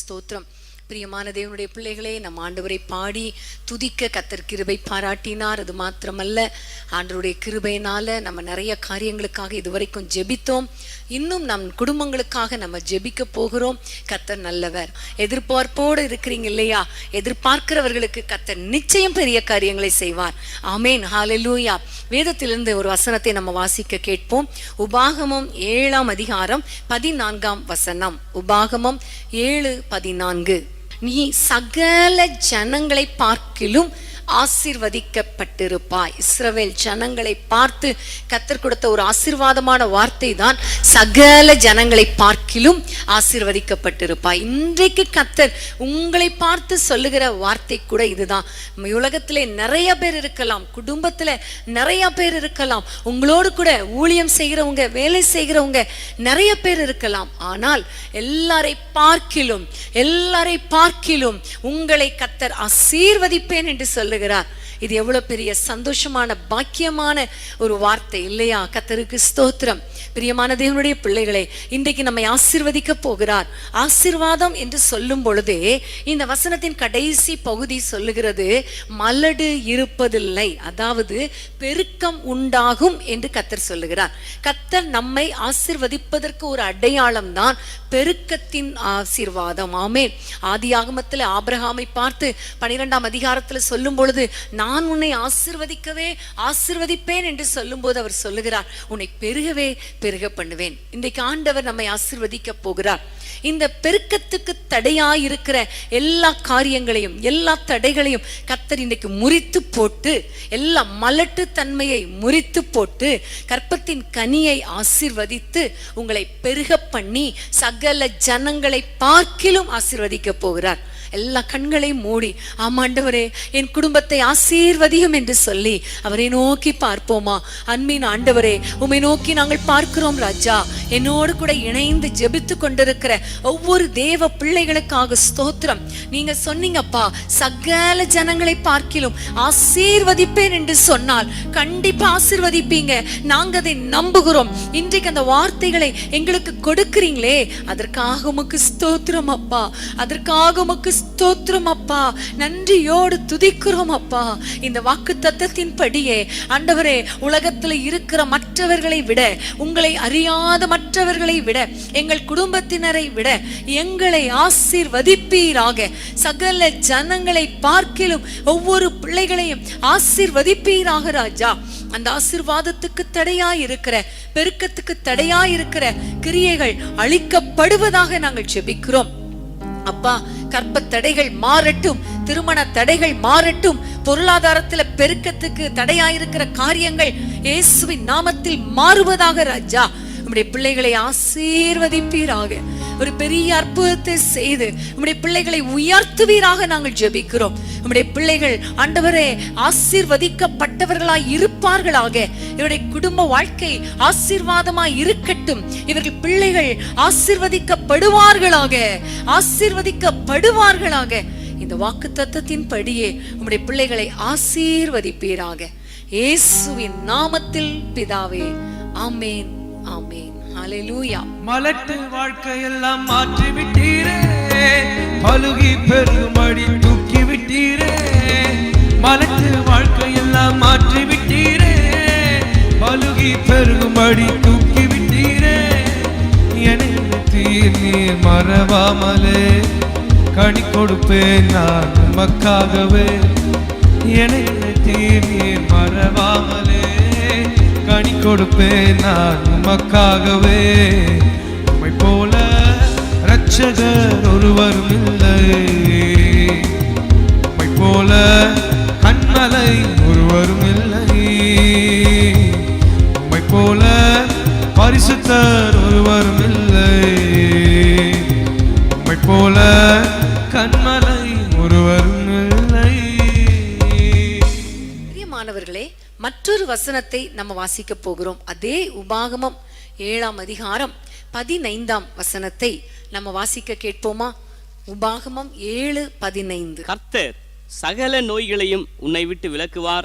ஸ்தோத்திரம் பிரியமான தேவனுடைய பிள்ளைகளே நம் ஆண்டவரை பாடி துதிக்க கத்தர் கிருபை பாராட்டினார். அது மாத்திரமல்ல ஆண்டவருடைய கிருபையினால நம்ம நிறைய காரியங்களுக்காக இதுவரைக்கும் ஜெபித்தோம். இன்னும் நம் குடும்பங்களுக்காக நம்ம ஜெபிக்க போகிறோம். கத்தர் நல்லவர். எதிர்பார்ப்போடு இருக்கிறீங்க இல்லையா? எதிர்பார்க்கிறவர்களுக்கு கத்தர் நிச்சயம் பெரிய காரியங்களை செய்வார். ஆமேன். ஹாலலூயா வேதத்திலிருந்து ஒரு வசனத்தை நம்ம வாசிக்க கேட்போம். உபாகமம் ஏழாம் அதிகாரம் பதினான்காம் வசனம். உபாகமம் ஏழு பதினான்கு. நீ சகல ஜனங்களை பார்க்கிலும் ஆசிர்வதிக்கப்பட்டிருப்பாய். இஸ்ரவேல் ஜனங்களை பார்த்து கத்தர் கொடுத்த ஒரு ஆசீர்வாதமான வார்த்தை தான் சகல ஜனங்களை பார்க்கிலும் ஆசிர்வதிக்கப்பட்டிருப்பாய். இன்றைக்கு கத்தர் உங்களை பார்த்து சொல்லுகிற வார்த்தை கூட இதுதான். உலகத்திலே நிறைய பேர் இருக்கலாம் குடும்பத்துல நிறைய பேர் இருக்கலாம் உங்களோடு கூட ஊழியம் செய்கிறவங்க வேலை செய்கிறவங்க நிறைய பேர் இருக்கலாம். ஆனால் எல்லாரை பார்க்கிலும் எல்லாரை பார்க்கிலும் உங்களை கத்தர் ஆசீர்வதிப்பேன் என்று சொல்லுகிறார் இது எவ்வளவு பெரிய சந்தோஷமான பாக்கியமான ஒரு வார்த்தை இல்லையா? கத்தருக்கு ஸ்தோத்திரம். பிரியமான தேவனுடைய பிள்ளைகளே இன்றைக்கு நம்மை ஆசிர்வதிக்க போகிறார். ஆசிர்வாதம் என்று சொல்லும் பொழுதே இந்த வசனத்தின் கடைசி பகுதி சொல்லுகிறது மலடு இருப்பதில்லை. அதாவது பெருக்கம் உண்டாகும் என்று கத்தர் சொல்லுகிறார். கத்தர் நம்மை ஆசிர்வதிப்பதற்கு ஒரு அடையாளம் தான் பெருக்கத்தின் ஆசீர்வாதம். ஆமே ஆதி ஆகமத்தில் ஆபிரகாமை பார்த்து பனிரெண்டாம் அதிகாரத்தில் சொல்லும் பொழுது நான் உன்னை ஆசிர்வதிக்கவே ஆசிர்வதிப்பேன் என்று சொல்லும்போது அவர் சொல்லுகிறார் உன்னை பெருகவே பெருக பண்ணுவேன். இன்றைக்கு ஆண்டவர் நம்மை ஆசிர்வதிக்க போகிறார். இந்த பெருக்கத்துக்கு தடையாயிருக்கிற எல்லா காரியங்களையும் எல்லா தடைகளையும் கத்தர் இன்னைக்கு முறித்து போட்டு எல்லா மலட்டு தன்மையை முறித்து போட்டு கற்பத்தின் கனியை ஆசிர்வதித்து உங்களை பெருக பண்ணி சகல ஜனங்களை பார்க்கிலும் ஆசிர்வதிக்க போகிறார். எல்லா கண்களையும் மூடி ஆமாண்டவரே என் குடும்பத்தை ஆசீர்வதியும் என்று சொல்லி அவரை நோக்கி பார்ப்போமா? அன்பின் ஆண்டவரே உம்மை நோக்கி நாங்கள் பார்க்கிறோம் ராஜா. என்னோடு கூட இணைந்து ஜெபித்து கொண்டிருக்கிற ஒவ்வொரு தேவ பிள்ளைகளுக்காக ஸ்தோத்திரம். நீங்க சொன்னீங்கப்பா சகல ஜனங்களை பார்க்கிலும் ஆசீர்வதிப்பேன் என்று சொன்னால் கண்டிப்பா ஆசீர்வதிப்பீங்க. நாங்க அதை நம்புகிறோம். இன்றைக்கு அந்த வார்த்தைகளை எங்களுக்கு கொடுக்கிறீங்களே அதற்காக உமக்கு ஸ்தோத்திரம் அப்பா. அதற்காக உமக்கு ஸ்தோத்திரம் அப்பா. நன்றியோடு துதிக்கிறோம் அப்பா. இந்த வாக்கு தத்தத்தின் படியே ஆண்டவரே உலகத்துல இருக்கிற மற்றவர்களை விட உங்களை அறியாத மற்றவர்களை விட எங்கள் குடும்பத்தினரை விட எங்களை ஆசீர்வதிப்பீராக. சகல ஜனங்களை பார்க்கிலும் ஒவ்வொரு பிள்ளைகளையும் ஆசீர்வதிப்பீராக ராஜா. அந்த ஆசிர்வாதத்துக்கு தடையா இருக்கிற பெருக்கத்துக்கு தடையா இருக்கிற கிரியைகள் அழிக்கப்படுவதாக நாங்கள் ஜெபிக்கிறோம். அப்பா கற்ப தடைகள் மாறட்டும் திருமண தடைகள் மாறட்டும் பொருளாதாரத்துல பெருக்கத்துக்கு தடையாயிருக்கிற காரியங்கள் இயேசுவின் நாமத்தில் மாறுவதாக ராஜா. உம்முடைய பிள்ளைகளை ஆசீர்வதிப்பீராக. ஒரு பெரிய அற்புதத்தை செய்து உம்முடைய பிள்ளைகளை உயர்த்துவீராக நாங்கள் ஜெபிக்கிறோம். உம்முடைய பிள்ளைகள் ஆண்டவரே ஆசீர்வதிக்கப்பட்டவர்களாய் இருப்பார்களாக. இவருடைய குடும்ப வாழ்க்கை ஆசீர்வாதமாய் இருக்கட்டும். இவர்கள் பிள்ளைகள் ஆசீர்வதிக்கப்படுவார்களாக. ஆசீர்வதிக்கப்படுவார்களாக. இந்த வாக்கு தத்தத்தின் படியே உம்முடைய பிள்ளைகளை ஆசீர்வதிப்பீராக. இயேசுவின் நாமத்தில் பிதாவே ஆமேன். மலட்டு வாழ்க்கையெல்லாம் மாற்றி விட்டீரே பழுகி பெருமடி தூக்கி விட்டீரே மலட்டு வாழ்க்கையெல்லாம் மாற்றி விட்டீரே பழுகி பெருமடி தூக்கி விட்டீரே எனக்கு தீர் நீர் மறவாமலே. கனி கொடுப்பேன் நான் உமக்காகவே. எனக்கு தீர் நீர் மறவாமலே. கொடுப்பேன் நான் உமக்காகவே. உமை போல ரட்சகர் ஒருவரும் இல்லை. உமை போல கண்மலை ஒருவரும் இல்லை. உமை போல பரிசுத்தர் ஒருவரும் இல்லை. உமை போல கண்மலை மற்றொரு வசனத்தை நம்ம வாசிக்க போகிறோம். அதே உபாகமம் ஏழாம் அதிகாரம் பதினைந்தாம் வசனத்தை நம்ம வாசிக்க கேட்போமா? உபாகமம் ஏழு பதினைந்து. கர்த்தர் சகல நோய்களையும் உன்னை விட்டு விலக்குவார்.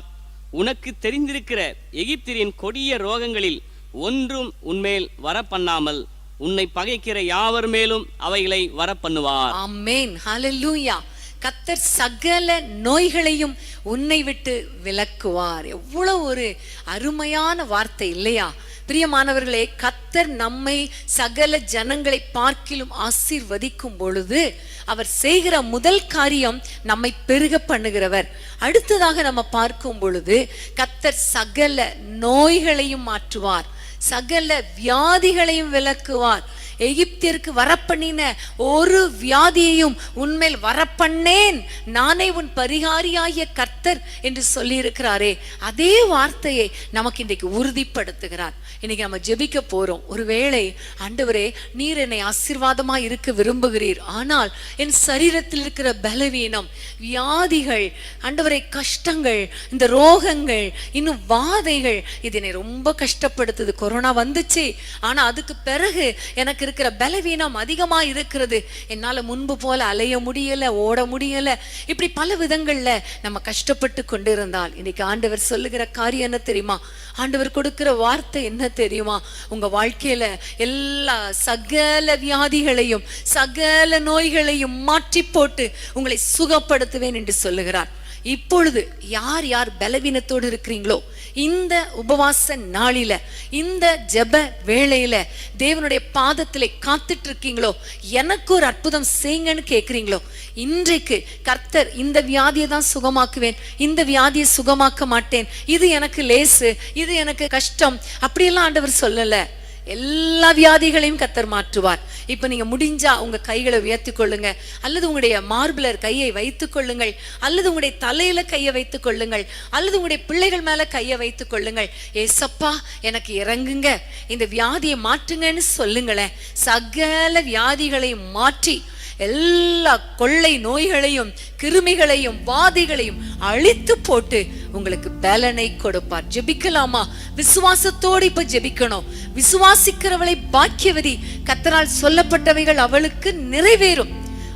உனக்கு தெரிந்திருக்கிற எகிப்தியரின் கொடிய ரோகங்களில் ஒன்றும் உன்மேல் வரப்பண்ணாமல் உன்னை பகைக்கிற யாவர் மேலும் அவைகளை வரப்பண்ணுவார். ஆமென். ஹalleluya. கத்தர் சகல நோய்களையும் உன்னை விட்டு விலக்குவார். எவ்வளவு ஒரு அருமையான வார்த்தை இல்லையா? பிரியமானவர்களே கத்தர் நம்மை சகல ஜனங்களை பார்க்கிலும் ஆசீர்வதிக்கும் பொழுது அவர் செய்கிற முதல் காரியம் நம்மை பெருக பண்ணுகிறவர். அடுத்ததாக நம்ம பார்க்கும் பொழுது கத்தர் சகல நோய்களையும் மாற்றுவார். சகல வியாதிகளையும் விளக்குவார் எகிப்திற்கு வரப்பண்ணின ஒரு வியாதியையும் உன்மேல் வரப்பண்ணேன். நானே உன் பரிகாரியாகிய கர்த்தர் என்று சொல்லியிருக்கிறாரே. அதே வார்த்தையை நமக்கு இன்றைக்கு உறுதிப்படுத்துகிறார். இன்னைக்கு நம்ம ஜெபிக்க போறோம். ஒருவேளை ஆண்டவரே நீர் என்னை ஆசீர்வாதமா இருக்க விரும்புகிறீர். ஆனால் என் சரீரத்தில் இருக்கிற பலவீனம் வியாதிகள் அண்டவரை கஷ்டங்கள் இந்த ரோகங்கள் இன்னும் வாதைகள் இது என்னை ரொம்ப கஷ்டப்படுத்துது. கொரோனா வந்துச்சு. ஆனா அதுக்கு பிறகு எனக்கு இருக்கிற பலவீனம் அதிகமா இருக்கிறது. என்னால முன்பு போல அலைய முடியல ஓட முடியல. இப்படி பல விதங்கள்ல நம்ம கஷ்டப்பட்டு கொண்டிருந்தால் இன்னைக்கு ஆண்டவர் சொல்லுகிற காரியம் என்ன தெரியுமா? ஆண்டவர் கொடுக்கிற வார்த்தை என்ன தெரியுமா? உங்க வாழ்க்கையில எல்லா சகல வியாதிகளையும் சகல நோய்களையும் மாற்றி போட்டு உங்களை சுகப்படுத்துவேன் என்று சொல்லுகிறார். இப்பொழுது யார் யார் பலவீனத்தோடு இருக்கிறீங்களோ இந்த உபவாச நாளில இந்த ஜெப வேளையில தேவனுடைய பாதத்திலே காத்துட்டு இருக்கீங்களோ எனக்கு ஒரு அற்புதம் செய்யுங்கன்னு கேக்குறீங்களோ இன்றைக்கு கர்த்தர் இந்த வியாதியை தான் சுகமாக்குவேன் இந்த வியாதியை சுகமாக்க மாட்டேன் இது எனக்கு லேசு இது எனக்கு கஷ்டம் அப்படியெல்லாம் ஆண்டவர் சொல்லல. எல்லா வியாதிகளையும் கத்தர் மாற்றுவார். இப்ப நீங்க முடிஞ்சா உங்க கைகளை உயர்த்தி கொள்ளுங்க. அல்லது உங்களுடைய மார்பிளர் கையை வைத்துக் கொள்ளுங்கள். அல்லது உங்களுடைய தலையில கையை வைத்துக் கொள்ளுங்கள். அல்லது உங்களுடைய பிள்ளைகள் மேல கையை வைத்துக் கொள்ளுங்கள். ஏசப்பா எனக்கு இறங்குங்க. இந்த வியாதியை மாற்றுங்கன்னு சொல்லுங்களேன். சகல வியாதிகளையும் மாற்றி எல்லா கொள்ளை நோய்களையும் கிருமிகளையும் வாதிகளையும் அழித்து போட்டு உங்களுக்கு பலனை கொடுப்பார். ஜெபிக்கலாமா? விசுவாசத்தோடு இப்ப ஜெபிக்கணும். விசுவாசிக்கிறவளை பாக்கியவதி. கத்தரால் சொல்லப்பட்டவைகள் அவளுக்கு நிறைவேறும்.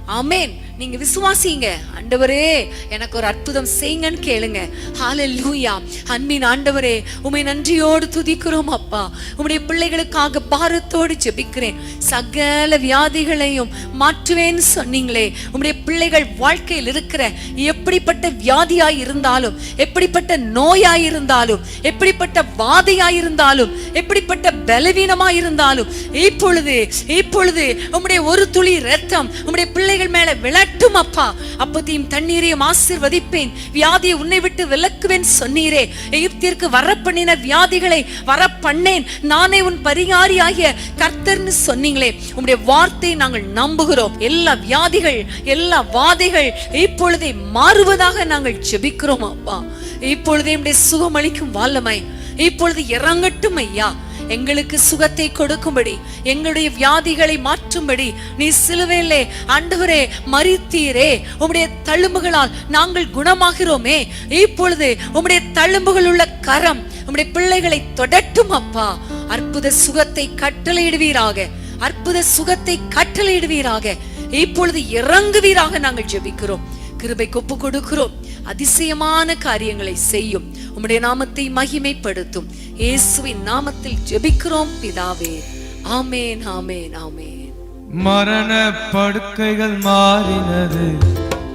அமேன் நீங்க விசுவாசிங்க. ஆண்டவரே எனக்கு ஒரு அற்புதம் செய்யுங்கன்னு கேளுங்க. ஹalleluya அன்பின் ஆண்டவரே உமை நன்றியோடு துதிக்கிறோம் அப்பா. உம்முடைய பிள்ளைகளுக்காக பாரத்தோடு ஜெபிக்கிறேன். சகல வியாதிகளையும் மாற்றுவேன்னு சொன்னீங்களே. உம்முடைய பிள்ளைகள் வாழ்க்கையில் இருக்கிற எப்படிப்பட்ட வியாதியாய் இருந்தாலும் எப்படிப்பட்ட நோயாய் இருந்தாலும் எப்படிப்பட்ட வாதையாய் இருந்தாலும் எப்படிப்பட்ட பலவீனமாய் இருந்தாலும் இப்பொழுது இப்பொழுது உம்முடைய ஒரு துளி ரத்தம் உம்முடைய பிள்ளைகள் மேல விளட்டும் அப்பா. அப்பத்தையும் தண்ணீரையும் ஆசீர்வதிப்பேன். வியாதியை உன்னை விட்டு விலக்குவேன் சொன்னீரே. எகிப்திற்கு வரப்பண்ணின வியாதிகளை வரப்பண்ணேன். நானே உன் பரிகாரியாகிய கர்த்தர்னு சொன்னீங்களே. உங்களுடைய வார்த்தையை நாங்கள் நம்புகிறோம். எல்லா வியாதிகள் எல்லா வாதைகள் இப்பொழுதே மாறுவதாக நாங்கள் ஜெபிக்கிறோம் அப்பா. இப்பொழுதே உம்முடைய சுகமளிக்கும் வல்லமை. இப்பொழுது இறங்கட்டும் ஐயா. எங்களுக்கு சுகத்தை கொடுக்கும்படி எங்களுடைய வியாதிகளை மாற்றும்படி நீ சிலுவையிலே ஆண்டவரே மறித்தீரே உம்முடைய தழும்புகளால் நாங்கள் குணமாகிறோமே. இப்பொழுது உம்முடைய தழும்புகள் உள்ள கரம் உம்முடைய பிள்ளைகளை தொடட்டும் அப்பா. அற்புத சுகத்தை கட்டளையிடுவீராக. அற்புத சுகத்தை கட்டளையிடுவீராக. இப்பொழுது இறங்குவீராக நாங்கள் ஜெபிக்கிறோம். கிருபை ஒப்பு கொடுக்கிறோம். அதிசயமான காரியங்களை செய்யும். உம்முடைய நாமத்தை மகிமைப்படுத்தும். இயேசுவின் நாமத்தில் ஜெபிக்கிறோம் பிதாவே. ஆமேன் ஆமேன் ஆமேன். மரண படுக்கைகள் மாறினது.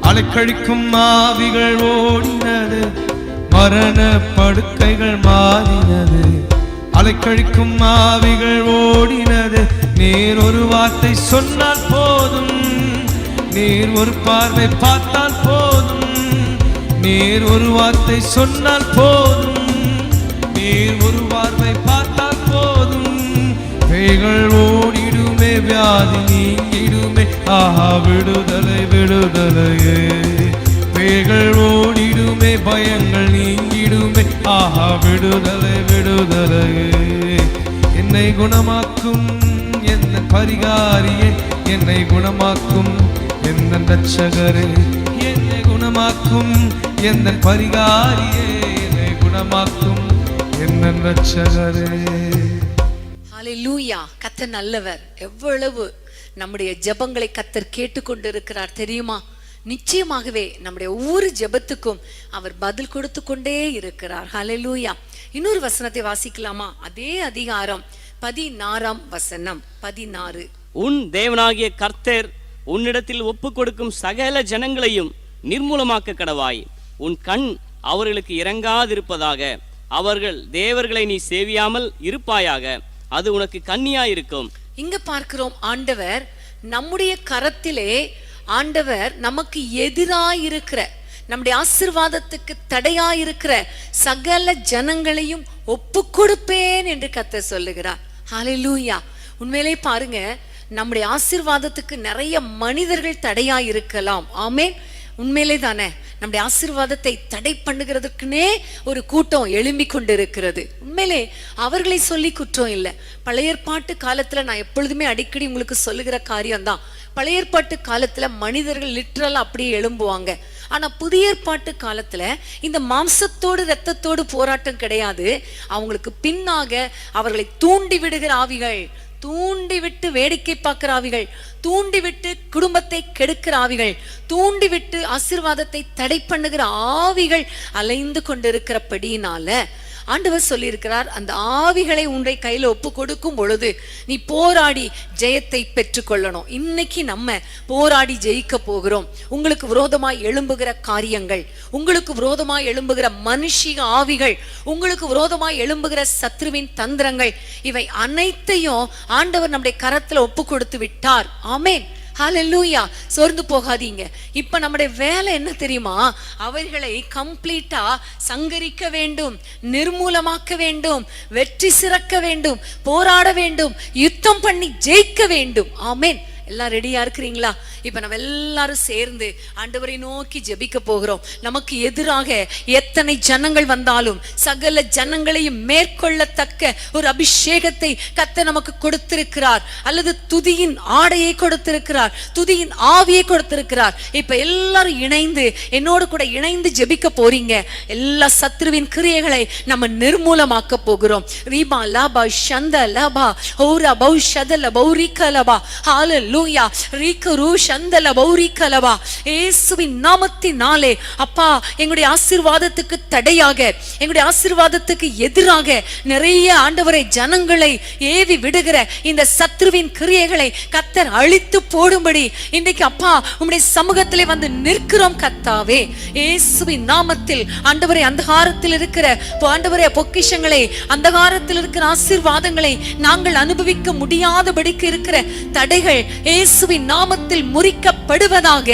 அலைக்கழிக்கும் ஆவிகள் ஓடினது. மரண படுக்கைகள் மாறினது. அலைக்கழிக்கும் ஆவிகள் ஓடினது. நேர் ஒரு வார்த்தை சொன்னால் போதும். நீர் ஒரு பார்வை பார்த்தால் போதும். நீர் ஒரு வார்த்தை சொன்னால் போதும். நீர் ஒரு பார்வை பார்த்தால் போதும். பேய்கள் ஓடிடுமே வியாதி நீங்கிடுமே. ஆஹா விடுதலை விடுதலையே. பேய்கள் ஓடிடுமே பயங்கள் நீங்கிடுமே. ஆஹா விடுதலை விடுதலையே. என்னை குணமாக்கும் என்ன பரிகாரியே. என்னை குணமாக்கும் என்ன ரட்சகரே என்னை குணமாக்கும் எந்த பரிகாரியே என்னை குணமாக்கும் என்ன ரட்சகரே ஹalleluya கத்தர் நல்லவர் எவ்வளவு நம்முடைய ஜெபங்களை கத்தர் கேட்டுக்கொண்டிருக்கிறார் தெரியுமா நிச்சயமாகவே நம்முடைய ஒவ்வொரு ஜெபத்துக்கும் அவர் பதில் கொடுத்து கொண்டே இருக்கிறார் ஹalleluya இன்னொரு வசனத்தை வாசிக்கலாமா அதே அதிகாரம் பதினாறாம் வசனம் பதினாறு உன் தேவனாகிய கர்த்தர் உன்னிடத்தில் ஒப்பு கொடுக்கும் சகல ஜனங்களையும் நிர்மூலமாக்க கடவாய். உன் கண் அவர்களுக்கு இறங்காதிருப்பதாக அவர்கள் தேவர்களை நீ சேவியாமல் இருப்பாயாக. அது உனக்கு கண்ணியாயிருக்கும். இங்க பார்க்கிறோம் ஆண்டவர் நம்முடைய கரத்திலே ஆண்டவர் நமக்கு எதிராயிருக்கிற நம்முடைய ஆசிர்வாதத்துக்கு தடையாயிருக்கிற சகல ஜனங்களையும் ஒப்பு கொடுப்பேன் என்று கத்த சொல்லுகிறார். லூயா உண்மையிலே பாருங்க நம்முடைய ஆசிர்வாதத்துக்கு நிறைய மனிதர்கள் தடையா இருக்கலாம் ஆமே உண்மையிலே தானே. நம்முடைய ஆசீர்வாதத்தை தடை பண்ணுகிறதுக்குனே ஒரு கூட்டம் எழும்பி கொண்டிருக்கிறது. உண்மையிலே அவர்களை சொல்லி குற்றம் இல்லை. பழைய ஏற்பாட்டு காலத்துல நான் எப்பொழுதுமே அடிக்கடி உங்களுக்கு சொல்லுகிற காரியம்தான். பழைய ஏற்பாட்டு காலத்துல மனிதர்கள் லிட்ரலா அப்படியே எழும்புவாங்க. ஆனா புதிய ஏற்பாட்டு காலத்துல இந்த மாம்சத்தோடு ரத்தத்தோடு போராட்டம் கிடையாது. அவங்களுக்கு பின்னாக அவர்களை தூண்டி விடுகிற ஆவிகள் தூண்டிவிட்டு வேடிக்கை பார்க்கிற ஆவிகள் தூண்டிவிட்டு குடும்பத்தை கெடுக்கிற ஆவிகள் தூண்டிவிட்டு ஆசிர்வாதத்தை ஆசீர்வாதத்தை தடை பண்ணுகிற ஆவிகள் அலைந்து கொண்டிருக்கிறபடியினால ஆண்டவர் சொல்லியிருக்கிறார் அந்த ஆவிகளை உன்னை கையில் ஒப்பு கொடுக்கும் பொழுது நீ போராடி ஜெயத்தை பெற்றுக்கொள்ளணும். இன்னைக்கு நம்ம போராடி ஜெயிக்க போகிறோம். உங்களுக்கு விரோதமாய் எழும்புகிற காரியங்கள் உங்களுக்கு விரோதமாய் எழும்புகிற மனுஷிக ஆவிகள் உங்களுக்கு விரோதமாய் எழும்புகிற சத்ருவின் தந்திரங்கள் இவை அனைத்தையும் ஆண்டவர் நம்முடைய கரத்தில் ஒப்பு கொடுத்து விட்டார். ஆமேன். ஹalleluya சோர்ந்து போகாதீங்க. இப்ப நம்முடைய வேலை என்ன தெரியுமா? அவர்களை கம்ப்ளீட்டா சங்கரிக்க வேண்டும் நிர்மூலமாக்க வேண்டும் வெற்றி சிறக்க வேண்டும் போராட வேண்டும் யுத்தம் பண்ணி ஜெயிக்க வேண்டும். ஆமேன். எல்லாம் ரெடியா இருக்கிறீங்களா? இப்ப நம்ம எல்லாரும் சேர்ந்து ஆண்டவரை நோக்கி ஜெபிக்க போகிறோம். நமக்கு எதிராக எத்தனை ஜனங்கள் வந்தாலும் சகல ஜனங்களையும் மேற்கொள்ளத்தக்க ஒரு அபிஷேகத்தை கத்த நமக்கு கொடுத்திருக்கிறார். அல்லது துதியின் ஆடையை கொடுத்திருக்கிறார் துதியின் ஆவியை கொடுத்திருக்கிறார். இப்ப எல்லாரும் இணைந்து என்னோடு கூட இணைந்து ஜெபிக்க போறீங்க. எல்லா சத்ருவின் கிரியைகளை நம்ம நிர்மூலமாக்க போகிறோம். ரீபா லாபா சந்த லபா ஓரா பௌஷத லபௌரிக்க லபா ஹால ஹalleluya ரீகரு சந்தல பௌரிக லபா இயேசுவின் நாமத்தினாலே. அப்பா எங்களுடைய ஆசீர்வாதத்துக்கு தடையாக எங்களுடைய ஆசீர்வாதத்துக்கு எதிராக நிறைய ஆண்டவரை ஜனங்களை ஏவி விடுகிற இந்த சத்ருவின் கிரியைகளை கத்தர் அழித்து போடும்படி இன்றைக்கு அப்பா உம்முடைய சமூகத்திலே வந்து நிற்கிறோம் கத்தாவே. இயேசுவின் நாமத்தில் ஆண்டவரை அந்தகாரத்தில் இருக்கிற ஆண்டவரை பொக்கிஷங்களை அந்தகாரத்தில் இருக்கிற ஆசீர்வாதங்களை நாங்கள் அனுபவிக்க முடியாதபடிக்கு இருக்கிற தடைகள் இயேசுவின் நாமத்தில் முறிக்கப்படுவதாக.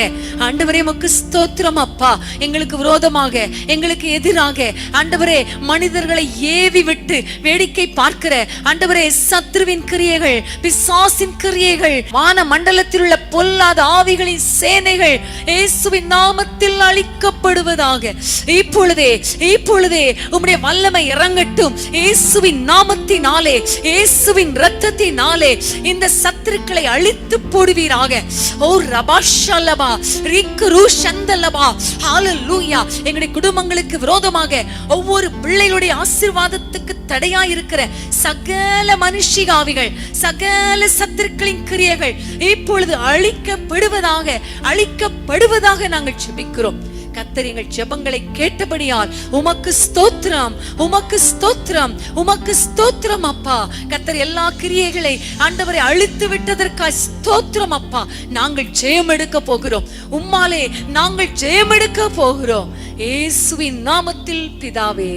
ஆண்டவரே உமக்கு ஸ்தோத்திரம் அப்பா. எங்களுக்கு விரோதமாக எங்களுக்கு எதிராக. ஆண்டவரே மனிதர்களை ஏவி விட்டு வேடிக்கை பார்க்கிற ஆண்டவரே சத்ருவின் கிரியைகள் பிசாசின் கிரியைகள் வான மண்டலத்தில் உள்ள பொல்லாத ஆவிகளின் சேனைகள் இயேசுவின் நாமத்தில் அழிக்கப்படுவதாக. இப்பொழுதே இப்பொழுதே உம்முடைய வல்லமை இறங்கட்டும். இயேசுவின் நாமத்தினாலே இயேசுவின் இரத்தத்தினாலே இந்த சத்துருக்களை அழித்து போடுவீராக ஓ ரபாஷல்லபா ரிக்குரு சந்தல்லபா ஹalleluya. எங்களுடைய குடும்பங்களுக்கு விரோதமாக ஒவ்வொரு பிள்ளைகளுடைய ஆசீர்வாதத்துக்கு தடையா இருக்கிற சகல மனுஷிகாவிகள் சகல சத்துருக்களின் கிரியைகள் இப்பொழுது அழிக்கப்படுவதாக அழிக்கப்படுவதாக நாங்கள் ஜெபிக்கிறோம். கத்தர் எங்கள் ஜெபங்களை கேட்டபடியால் உமக்கு ஸ்தோத்திரம் உமக்கு ஸ்தோத்திரம் உமக்கு ஸ்தோத்திரம் அப்பா. கத்தர் எல்லா கிரியைகளை ஆண்டவரை அழித்து விட்டதற்காய் ஸ்தோத்திரம் அப்பா. நாங்கள் ஜெயம் எடுக்க போகிறோம். உம்மாலே நாங்கள் ஜெயம் எடுக்க போகிறோம். இயேசுவின் நாமத்தில் பிதாவே.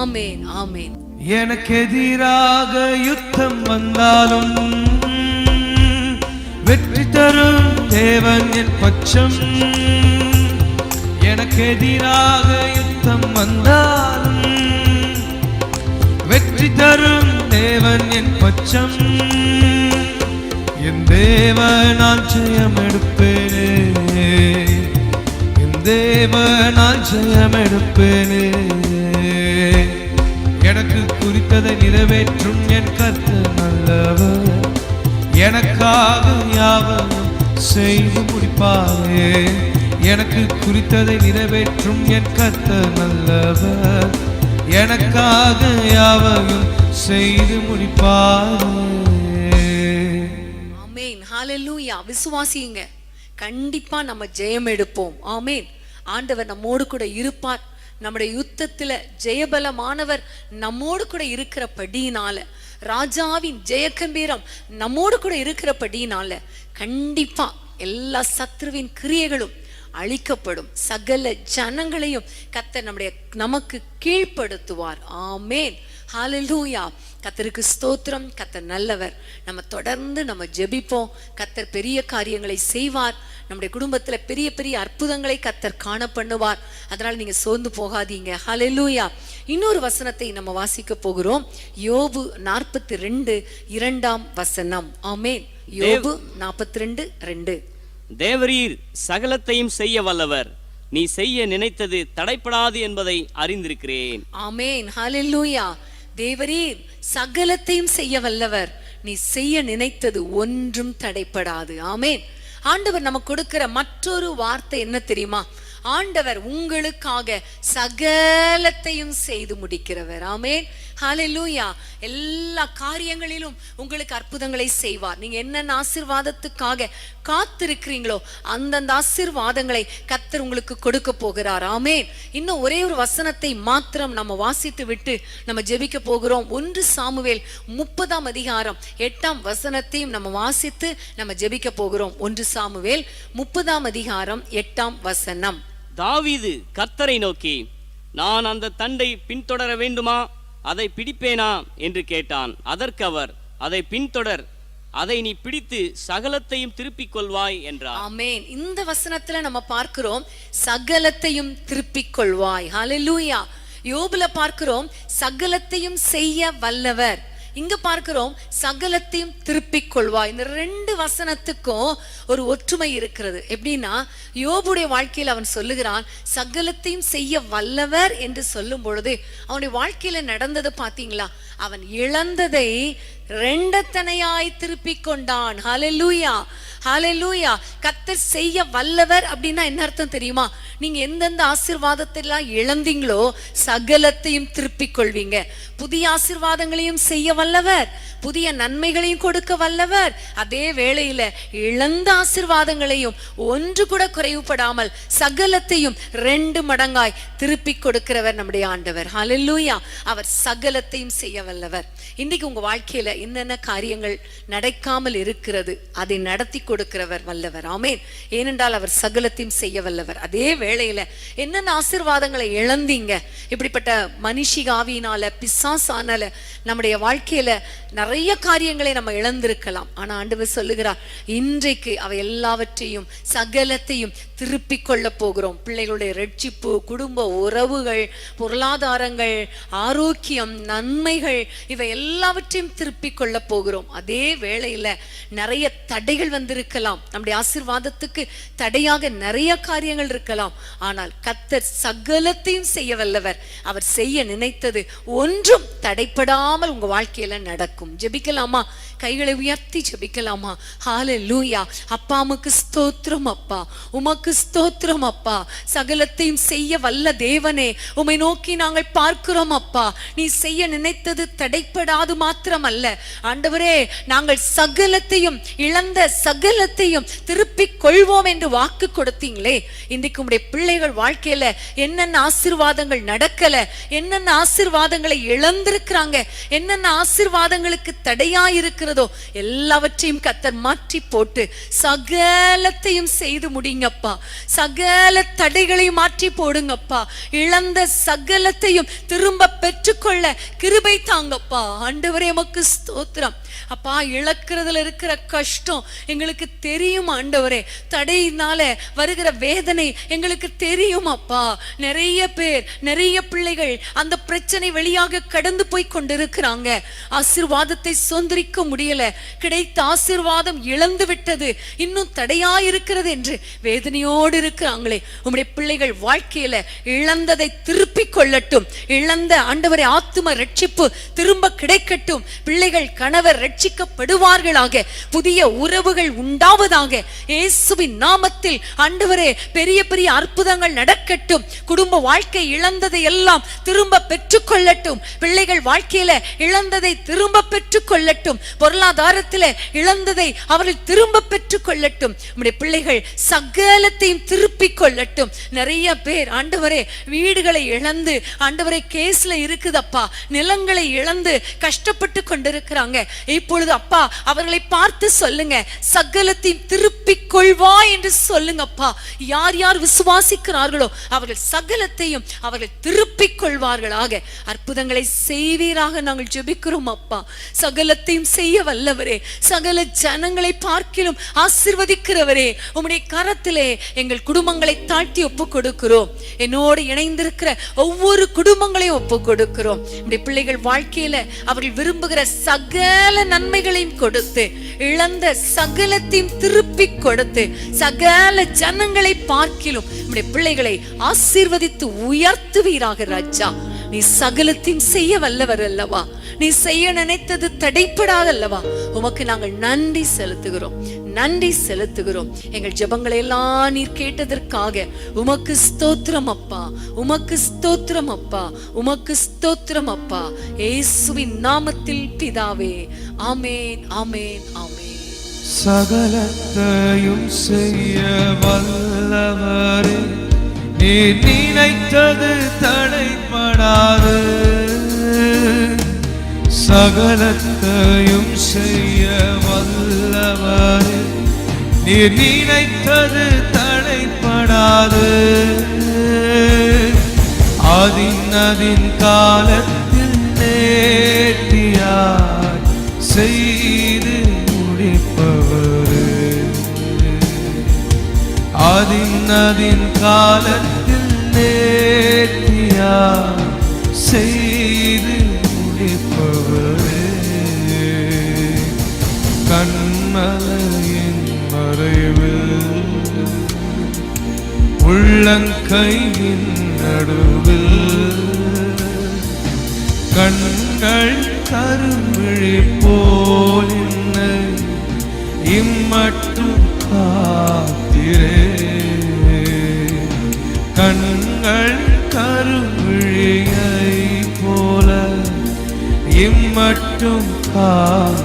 ஆமேன் ஆமேன். எனக்கு எதிராக யுத்தம் வந்தாலும் வெற்றி தரும் தேவன் என் பட்சம். எனக்கு எதிராக யுத்தம் வந்தாலும் வெற்றி தரும் தேவன் என் பச்சம். என் தேவனால் ஜெயம் எடுப்பேனே. என் தேவனால் ஜெயம் எடுப்பேனே. எனக்கு குறித்ததை நிறைவேற்றும் என் கர்த்தர் நல்லவர். எனக்காக யாவும் செய்து முடிப்பாரே. எனக்கு குறித்ததை நிறைவேற்றும் என் கத்த நல்லவர். எனக்காக யாவையும் செய்து முடிப்பார். ஆமேன். விசுவாசிங்க கண்டிப்பா நம்ம ஜெயம் எடுப்போம். ஆமேன். ஆண்டவர் நம்மோடு கூட இருப்பார். நம்முடைய யுத்தத்துல ஜெயபலமானவர் நம்மோடு கூட இருக்கிறபடியினால ராஜாவின் ஜெயகம்பீரம் நம்மோடு கூட இருக்கிறபடியினால கண்டிப்பா எல்லா சத்ருவின் கிரியைகளும் அழிக்கப்படும். சகல ஜனங்களையும் கத்தர் நம்முடைய நமக்கு கீழ்ப்படுத்துவார். ஆமேன். ஹalleluya. கத்தருக்கு ஸ்தோத்திரம். கத்தர் நல்லவர். நம்ம தொடர்ந்து நம்ம ஜெபிப்போம். கத்தர் பெரிய காரியங்களை செய்வார். நம்முடைய குடும்பத்துல பெரிய பெரிய அற்புதங்களை கத்தர் காண பண்ணுவார் அதனால நீங்க சோர்ந்து போகாதீங்க. ஹalleluya. இன்னொரு வசனத்தை நம்ம வாசிக்க போகிறோம். யோபு நாற்பத்தி ரெண்டு இரண்டாம் வசனம். ஆமேன். யோபு நாற்பத்தி ரெண்டு ரெண்டு. தேவரீர் சகலத்தையும் செய்ய வல்லவர். நீ செய்ய நினைத்தது தடைப்படாது என்பதை அறிந்திருக்கிறேன். ஆமேன். ஹalleluya. தேவரீர் சகலத்தையும் செய்ய வல்லவர். நீ செய்ய நினைத்தது ஒன்றும் தடைப்படாது. ஆமேன். ஆண்டவர் நமக்கு கொடுக்கிற மற்றொரு வார்த்தை என்ன தெரியுமா? ஆண்டவர் உங்களுக்காக சகலத்தையும் செய்து முடிக்கிறவர். ஆமேன். ஹalleluya எல்லா காரியங்களிலும் உங்களுக்கு அற்புதங்களை செய்வார். நீங்க என்னென்ன ஆசீர்வாதத்துக்காக காத்திருக்கிறீங்களோ அந்தந்த ஆசீர்வாதங்களை கத்தர் உங்களுக்கு கொடுக்க போகிறார். ஆமே இன்னும் ஒரே ஒரு வசனத்தை மாத்திரம் நம்ம வாசித்து விட்டு நம்ம ஜெபிக்க போகிறோம். ஒன்று சாமுவேல் முப்பதாம் அதிகாரம் எட்டாம் வசனத்தையும் நம்ம வாசித்து நம்ம ஜெபிக்க போகிறோம். ஒன்று சாமுவேல் முப்பதாம் அதிகாரம் எட்டாம் வசனம். தாவீது கத்தரை நோக்கி நான் அந்த தண்டை பின்தொடர வேண்டுமா? அதை பிடிப்பேனா என்று கேட்டான். அதற்கு அவர் அதை பின்தொடர் அதை நீ பிடித்து சகலத்தையும் திருப்பிக் கொள்வாய் என்றார். ஆமேன். இந்த வசனத்துல நம்ம பார்க்கிறோம் சகலத்தையும் திருப்பிக் கொள்வாய். ஹalleluya யோபுல பார்க்கிறோம் சகலத்தையும் செய்ய வல்லவர். இங்க பார்க்கிறோம் சகலத்தையும் திருப்பிக் கொள்வா இந்த ரெண்டு வசனத்துக்கும் ஒரு ஒற்றுமை இருக்கிறது. எப்படின்னா யோபுடைய வாழ்க்கையில் அவன் சொல்லுகிறான் சகலத்தையும் செய்ய வல்லவர் என்று சொல்லும் பொழுது அவனுடைய வாழ்க்கையில நடந்தது பாத்தீங்களா? அவன் இழந்ததை ரெண்டத்தனையாய் திருப்பி கொண்டான். ஹலலூயா ஹலலூயா கத்தர் செய்ய வல்லவர் அப்படின்னா என்ன அர்த்தம் தெரியுமா? நீங்க எந்தெந்த ஆசிர்வாதத்தெல்லாம் இழந்தீங்களோ சகலத்தையும் திருப்பிக் கொள்வீங்க. புதிய ஆசீர்வாதங்களையும் செய்ய வல்லவர். புதிய நன்மைகளையும் கொடுக்க வல்லவர். அதே வேளையில இழந்த ஆசீர்வாதங்களையும் ஒன்று கூட குறைவுபடாமல் சகலத்தையும் ரெண்டு மடங்காய் திருப்பிக் கொடுக்கிறவர் நம்முடைய ஆண்டவர். ஹலலூயா அவர் சகலத்தையும் செய்ய வல்லவர். இன்னைக்கு உங்க வாழ்க்கையில என்னென்ன காரியங்கள் நடக்காமல் இருக்கிறது அதை நடத்தி கொடுக்கிறவர் வல்லவர். ஆமேன். ஏனென்றால் அவர் சகலத்தையும் செய்ய வல்லவர். அதே வேளையில என்னென்ன ஆசீர்வாதங்களை இழந்தீங்க? இப்படிப்பட்ட மனுஷிக ஆவியினால பிசாசானால நம்முடைய வாழ்க்கையில நிறைய காரியங்களை நம்ம இழந்திருக்கலாம். ஆனா ஆண்டவர் சொல்லுகிறார் இன்றைக்கு அவை எல்லாவற்றையும் சகலத்தையும் திருப்பிக் கொள்ள போகிறோம் பிள்ளைகளுடைய ரட்சிப்பு குடும்ப உறவுகள் பொருளாதாரங்கள் ஆரோக்கியம் நன்மைகள் இவை எல்லாவற்றையும் திருப்பிக் கொள்ள போகிறோம் அதே வேளையில நிறைய தடைகள் வந்திருக்கலாம். நம்முடைய ஆசீர்வாதத்துக்கு தடையாக நிறைய காரியங்கள் இருக்கலாம். ஆனால் கத்தர் சகலத்தையும் செய்ய வல்லவர். அவர் செய்ய நினைத்தது ஒன்றும் தடைப்படாமல் உங்க வாழ்க்கையில நடக்கும். ஜெபிக்கலாமா? கைகளை உயர்த்தி ஜெபிக்கலாமா? ஹால அப்பா அப்பாமுக்கு ஸ்தோத்திரம் அப்பா. உமக்கு ஸ்தோத்திரம் அப்பா. சகலத்தையும் செய்ய வல்ல தேவனே. உம்மை நோக்கி நாங்கள் பார்க்கிறோம் அப்பா. நீ செய்ய நினைத்தது தடைப்படாது மாத்திரம் அல்ல ஆண்டவரே நாங்கள் சகலத்தையும் இழந்த சகலத்தையும் திருப்பிக் கொள்வோம் என்று வாக்கு கொடுத்தீங்களே. இன்றைக்கு உடைய பிள்ளைகள் வாழ்க்கையில என்னென்ன ஆசிர்வாதங்கள் நடக்கல என்னென்ன ஆசிர்வாதங்களை இழந்திருக்கிறாங்க என்னென்ன ஆசிர்வாதங்களுக்கு தடையா இருக்கிறதோ எல்லாவற்றையும் கத்தர் மாற்றி போட்டு சகலத்தையும் செய்து முடிங்கப்பா. சகல தடைகளையும் மாற்றி போடுங்கப்பா. இழந்த சகலத்தையும் திரும்ப பெற்றுக்கொள்ள கிருபை தாங்கப்பா. ஆண்டவரே எமக்கு ஸ்தோத்திரம். அப்பா இழக்கிறதுல இருக்கிற கஷ்டம் எங்களுக்கு தெரியும் ஆண்டவரே. தடையினால வருகிற வேதனை எங்களுக்கு தெரியும் அப்பா. நிறைய பேர் நிறைய பிள்ளைகள் அந்த பிரச்சனை வெளியாக கடந்து போய் கொண்டிருக்கிறாங்க. ஆசீர்வாதத்தை சொந்தரிக்க முடியல. கிடைத்த ஆசீர்வாதம் இழந்து விட்டது இன்னும் தடையா இருக்கிறது என்று வேதனையோடு இருக்கிறாங்களே உம்முடைய பிள்ளைகள் வாழ்க்கையில இழந்ததை திருப்பிக் கொள்ளட்டும். இழந்த ஆண்டவரை ஆத்தும ரட்சிப்பு திரும்ப கிடைக்கட்டும். பிள்ளைகள் கணவர் ரட்சிக்கப்படுவார்களாக புதிய உறவுகள் உண்டாவதாக. இயேசுவின் நாமத்தில் ஆண்டவரே பெரிய பெரிய அற்புதங்கள் நடக்கட்டும். குடும்ப வாழ்க்கை இழந்ததை எல்லாம் திரும்ப பெற்றுக்கொள்ளட்டும் பிள்ளைகள் வாழ்க்கையில இழந்ததை திரும்ப பெற்றுக்கொள்ளட்டும் பொருளாதாரத்தில இழந்ததை அவர்கள் திரும்ப பெற்றுக்கொள்ளட்டும் நம்முடைய பிள்ளைகள் சகலத்தையும் திருப்பிக் கொள்ளட்டும். நிறைய பேர் ஆண்டவரே வீடுகளை இழந்து ஆண்டவரே ஆண்டவரை கேஸ்ல இருக்குதப்பா. நிலங்களை இழந்து கஷ்டப்பட்டு கொண்டிருக்கிறாங்க. இப்பொழுது அப்பா அவர்களை பார்த்து சொல்லுங்க. சகலத்தையும் திருப்பிக் கொள்வா என்று சொல்லுங்கப்பா. யார் யார் விசுவாசிக்கிறார்களோ அவர்கள் சகலத்தையும் அவர்கள் திருப்பிக் கொள்வார்களாக. அற்புதங்களை செய்வீராக நாங்கள் ஜெபிக்கிறோம் அப்பா. சகலத்தையும் செய்ய வல்லவரே. சகல ஜனங்களை பார்க்கிலும் ஆசிர்வதிக்கிறவரே. உம்முடைய கரத்திலே எங்கள் குடும்பங்களை தாழ்த்தி ஒப்பு கொடுக்கிறோம். என்னோடு இணைந்திருக்கிற ஒவ்வொரு குடும்பங்களையும் ஒப்பு கொடுக்கிறோம். இப்படி பிள்ளைகள் வாழ்க்கையில அவர்கள் விரும்புகிற சகல நன்மைகளையும் கொடுத்து இழந்த சகலத்தையும் திருப்பி கொடுத்து சகல ஜனங்களை பார்க்கிலும் நம்முடைய பிள்ளைகளை ஆசீர்வதித்து உயர்த்துவீராக ராஜா. நீ சகலத்தையும் செய்ய வல்லவர் அல்லவா? நீ செய்ய நினைத்தது தடைப்படாதல்லவா உமக்கு நாங்கள் நன்றி செலுத்துகிறோம். நன்றி செலுத்துகிறோம். எங்கள் ஜபங்களை எல்லாம் நீர் கேட்டதற்காக உமக்கு ஸ்தோத்திரம் அப்பா. உமக்கு ஸ்தோத்திரம் அப்பா. உமக்கு ஸ்தோத்திரம் அப்பா. ஏசுவின் நாமத்தில் பிதாவே. ஆமேன் ஆமேன் ஆமேன். சகலத்தையும் செய்ய வல்லவரே. நீ நினைத்தது தடைப்படாது. சகலத்தையும் செய்ய வல்லவர். நீ நினைத்தது தடைப்படாது. அதின் அதின் காலத்தில் நேர்த்தியாய் செய்து அதின் அதின் காலத்தில் நேர்த்தியா செய்து முடிப்பவரே. கண்மலையின் மறைவில் உள்ளங்கையின் நடுவில் கண்கள் கருமிழி போல் என்னை இம்மட்டும் கருவிழியை போல இம்மட்டும் காத்திரே